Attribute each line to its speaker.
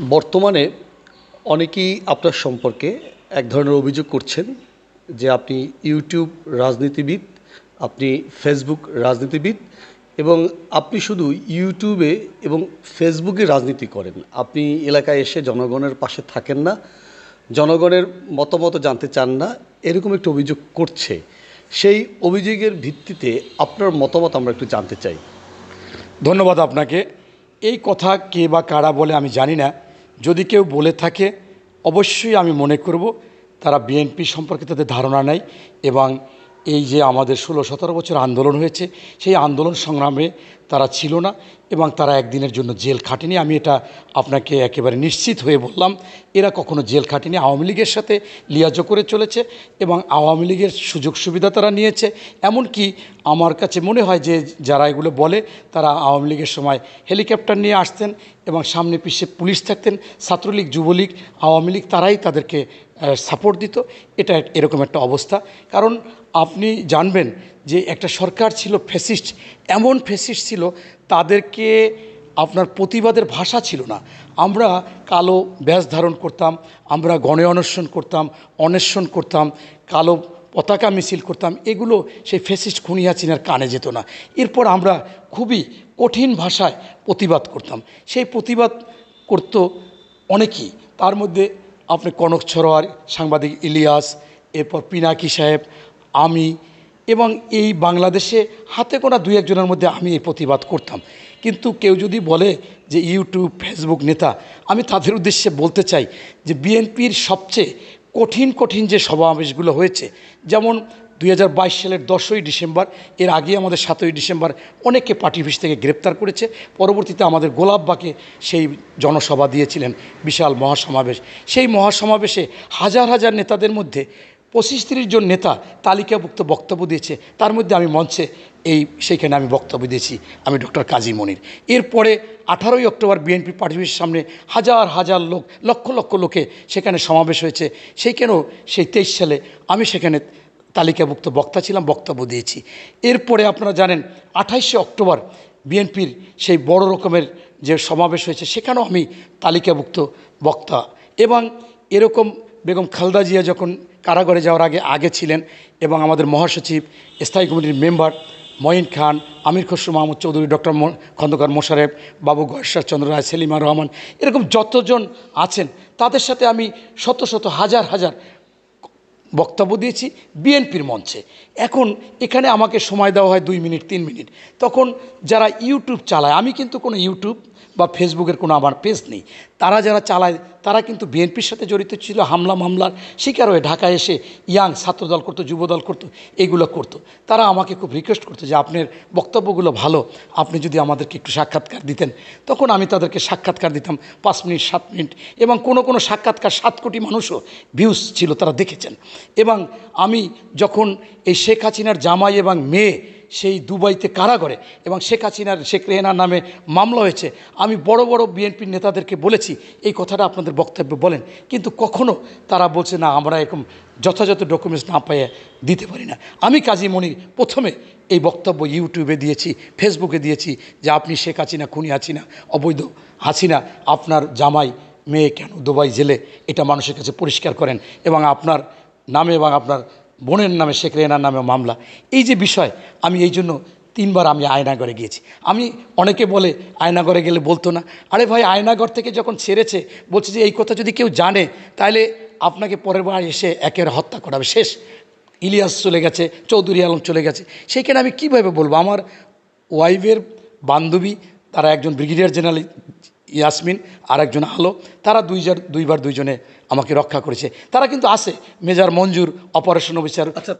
Speaker 1: বর্তমানে অনেকেই আপনার সম্পর্কে এক ধরনের অভিযোগ করছেন যে আপনি ইউটিউব রাজনীতিবিদ, আপনি ফেসবুক রাজনীতিবিদ এবং আপনি শুধু ইউটিউবে এবং ফেসবুকে রাজনীতি করেন। আপনি এলাকায় এসে জনগণের পাশে থাকেন না, জনগণের মতামত জানতে চান না, এরকম একটি অভিযোগ করছে। সেই অভিযোগের ভিত্তিতে আপনার মতামত আমরা একটু জানতে চাই।
Speaker 2: ধন্যবাদ আপনাকে। এই কথা কে বা কারা বলে আমি জানি না। যদি কেউ বলে থাকে, অবশ্যই আমি মনে করব তারা বিএনপি সম্পর্কে তাদের ধারণা নেই এবং এই যে আমাদের ষোলো সতেরো বছর আন্দোলন হয়েছে, সেই আন্দোলন সংগ্রামে তারা ছিল না এবং তারা একদিনের জন্য জেল খাটেনি। আমি এটা আপনাকে একেবারে নিশ্চিত হয়ে বললাম, এরা কখনো জেল খাটেনি। আওয়ামী লীগের সাথে লিয়াজো করে চলেছে এবং আওয়ামী লীগের সুযোগ সুবিধা তারা নিয়েছে। এমনকি আমার কাছে মনে হয় যে যারা এগুলো বলে, তারা আওয়ামী লীগের সময় হেলিকপ্টার নিয়ে আসতেন এবং সামনে পিছিয়ে পুলিশ থাকতেন, ছাত্রলীগ, যুবলীগ, আওয়ামী লীগ, তারাই তাদেরকে সাপোর্ট দিত। এটা এরকম একটা অবস্থা। কারণ আপনি জানবেন যে একটা সরকার ছিল ফেসিস্ট এমন ফেসিস্ট ছিল, তাদেরকে আপনার প্রতিবাদের ভাষা ছিল না। আমরা কালো ব্যাস ধারণ করতাম, আমরা গণে অনশন করতাম অন্বেষণ করতাম, কালো পতাকা মিছিল করতাম, এগুলো সেই ফেসিস্ট খুনিয়া চিনার কানে যেত না। এরপর আমরা খুবই কঠিন ভাষায় প্রতিবাদ করতাম। সেই প্রতিবাদ করত অনেকেই। তার মধ্যে আপনি কনক ছড়োয়ার সাংবাদিক ইলিয়াস, এরপর পিনাকি সাহেব, আমি এবং এই বাংলাদেশে হাতে গোনা দুই একজনের মধ্যে আমি এই প্রতিবাদ করতাম। কিন্তু কেউ যদি বলে যে ইউটিউব, ফেসবুক নেতা, আমি তাদের উদ্দেশ্যে বলতে চাই যে বিএনপির সবচেয়ে কঠিন কঠিন যে সমাবেশগুলো হয়েছে, যেমন দু হাজার বাইশ সালের দশই ডিসেম্বর, এর আগে আমাদের সাতই ডিসেম্বর অনেকে পার্টি অফিস থেকে গ্রেপ্তার করেছে। পরবর্তীতে আমাদের গোলাপবাকে সেই জনসভা দিয়েছিলেন, বিশাল মহাসমাবেশ। সেই মহাসমাবেশে হাজার হাজার নেতাদের মধ্যে পঁচিশ তিরিশ জন নেতা তালিকাভুক্ত বক্তব্য দিয়েছে। তার মধ্যে আমি মঞ্চে এই সেইখানে আমি বক্তব্য দিয়েছি, আমি ডক্টর কাজী মনির। এরপরে আঠারোই অক্টোবর বিএনপি পার্টি অফিসের সামনে হাজার হাজার লোক, লক্ষ লক্ষ লোকে সেখানে সমাবেশ হয়েছে। সেইখানেও সেই তেইশ সালে আমি সেখানে তালিকাভুক্ত বক্তা ছিলাম, বক্তব্য দিয়েছি। এরপরে আপনারা জানেন, আঠাইশে অক্টোবর বিএনপির সেই বড় রকমের যে সমাবেশ হয়েছে, সেখানেও আমি তালিকাভুক্ত বক্তা। এবং এরকম বেগম খালদা জিয়া যখন কারাগারে যাওয়ার আগে আগে ছিলেন এবং আমাদের মহাসচিব, স্থায়ী কমিটির মেম্বার মঈন খান, আমির খসরু মাহমুদ চৌধুরী, ডক্টর খন্দকার মোশারেফ, বাবু গয়েশ্বর চন্দ্র রায়, সেলিমা রহমান, এরকম যতজন আছেন, তাদের সাথে আমি শত শত, হাজার হাজার বক্তব্য দিয়েছি বিএনপির মঞ্চে। এখন এখানে আমাকে সময় দেওয়া হয় দুই মিনিট, তিন মিনিট। তখন যারা ইউটিউব চালায়, আমি কিন্তু কোনো ইউটিউব বা ফেসবুকের কোনো আমার পেজ নেই। তারা যারা চালায়, তারা কিন্তু বিএনপির সাথে জড়িত ছিল, হামলা মামলার শিকার হয়ে ঢাকায় এসে ইয়াং ছাত্রদল করতো, যুবদল করতো, এগুলো করতো। তারা আমাকে খুব রিকোয়েস্ট করতো যে আপনার বক্তব্যগুলো ভালো, আপনি যদি আমাদেরকে একটু সাক্ষাৎকার দিতেন। তখন আমি তাদেরকে সাক্ষাৎকার দিতাম, পাঁচ মিনিট, সাত মিনিট, এবং কোনো কোনো সাক্ষাৎকার সাত কোটি মানুষও ভিউজ ছিল, তারা দেখেছেন। এবং আমি যখন এই শেখ হাসিনার জামাই এবং মেয়ে সেই দুবাইতে কারাগারে এবং শেখ হাসিনার, শেখ রেহানার নামে মামলা হয়েছে, আমি বড় বড় বিএনপির নেতাদেরকে বলেছি, এই কথাটা আপনাদের বক্তব্য বলেন। কিন্তু কখনো তারা বলছে, না, আমরা এরকম যথাযথ ডকুমেন্টস না পাইয়ে দিতে পারি না। আমি কাজী মনির প্রথমে এই বক্তব্য ইউটিউবে দিয়েছি, ফেসবুকে দিয়েছি যে আপনি শেখ হাসিনা, খুনি হাসিনা, অবৈধ হাসিনা, আপনার জামাই মেয়ে কেন দুবাই জেলে? এটা মানুষের কাছে পরিষ্কার করেন এবং আপনার নামে এবং আপনার বোনের নামে, শেখ রেহানার নামে মামলা। এই যে বিষয়, আমি এই জন্য তিনবার আমি আয়নাগরে গিয়েছি। আমি অনেকে বলে, আয়নাগরে গেলে বলতো না। আরে ভাই, আয়নাগর থেকে যখন ছেড়েছে, বলছে যে এই কথা যদি কেউ জানে, তাহলে আপনাকে পরের বার এসে একের হত্যা করাবে শেষ। ইলিয়াস চলে গেছে, চৌধুরী আলম চলে গেছে। সেইখানে আমি কীভাবে বলব? আমার ওয়াইফের বান্ধবী, তারা একজন ব্রিগেডিয়ার জেনারেল ইয়াসমিন আর একজন আলো, তারা দুইজন দুইবার দুইজনে আমাকে রক্ষা করেছে। তারা কিন্তু আসে মেজার মঞ্জুর, অপারেশন অফিসার।
Speaker 1: আচ্ছা